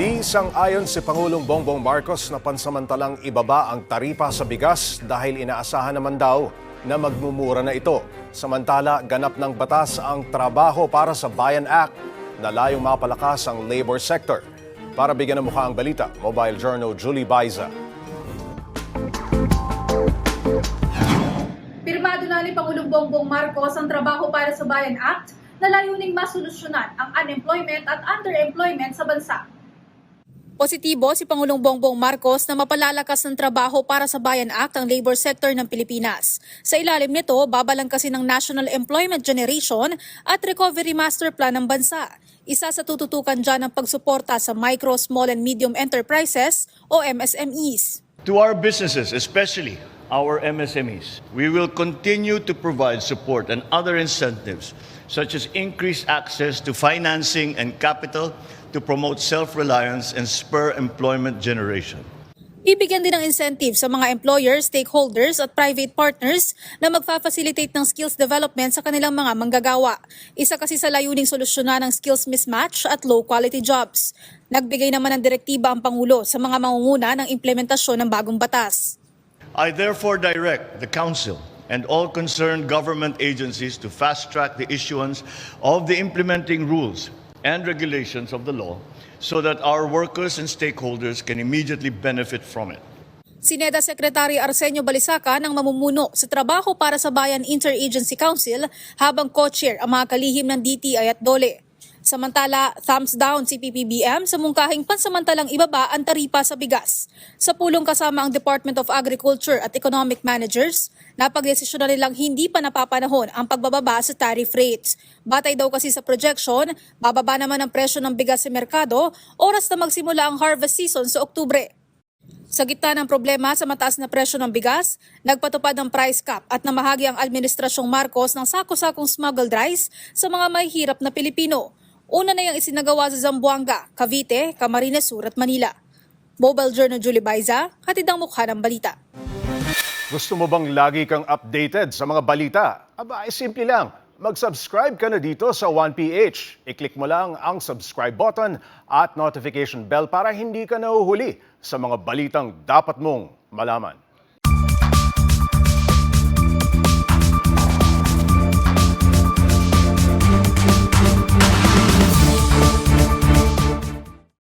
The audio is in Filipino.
Hindi sang-ayon si Pangulong Bongbong Marcos na pansamantalang ibaba ang taripa sa bigas dahil inaasahan naman daw na magmumura na ito. Samantala, ganap ng batas ang trabaho para sa Bayan Act na layong mapalakas ang labor sector. Para bigyan ng mukha ang balita, Mobile Journal Julie Baiza. Pirmado na ni Pangulong Bongbong Marcos ang Trabaho para sa Bayan Act na layuning masolusyonan ang unemployment at underemployment sa bansa. Positibo si Pangulong Bongbong Marcos na mapalalakas ng trabaho para sa Bayan Act ang labor sector ng Pilipinas. Sa ilalim nito, babalangkasin ng National Employment Generation at Recovery Master Plan ng bansa. Isa sa tututukan dyan ang pagsuporta sa micro, small and medium enterprises o MSMEs. To our businesses, especially our MSMEs, we will continue to provide support and other incentives, such as increased access to financing and capital to promote self-reliance and spur employment generation. Bibigyan din ng incentive sa mga employers, stakeholders at private partners na magfa-facilitate ng skills development sa kanilang mga manggagawa. Isa kasi sa layuning solusyonan ng skills mismatch at low quality jobs. Nagbigay naman ng direktiba ang Pangulo sa mga mangunguna ng implementasyon ng bagong batas. I therefore direct the Council and all concerned government agencies to fast-track the issuance of the implementing rules and regulations of the law so that our workers and stakeholders can immediately benefit from it. Sineda Secretary Arsenio Balisaca nang mamumuno sa Trabaho para sa Bayan Interagency Council habang co-chair ang mga kalihim ng DTI at DOLE. Samantala, thumbs down si PPBM sa mungkahing pansamantalang ibaba ang taripa sa bigas. Sa pulong kasama ang Department of Agriculture at Economic Managers, napagdesisyon na nilang hindi pa napapanahon ang pagbababa sa tariff rates. Batay daw kasi sa projection, bababa naman ang presyo ng bigas sa merkado oras na magsimula ang harvest season sa Oktubre. Sa gitna ng problema sa mataas na presyo ng bigas, nagpatupad ng price cap at namahagi ang Administrasyong Marcos ng sako-sakong smuggled rice sa mga mahihirap na Pilipino. Una na yung isinagawa sa Zamboanga, Cavite, Camarines Sur at Manila. Mobile Journal Julie Baiza, hatid ang mukha ng balita. Gusto mo bang lagi kang updated sa mga balita? Aba, ay simple lang. Mag-subscribe ka na dito sa 1PH. I-click mo lang ang subscribe button at notification bell para hindi ka nahuhuli sa mga balitang dapat mong malaman.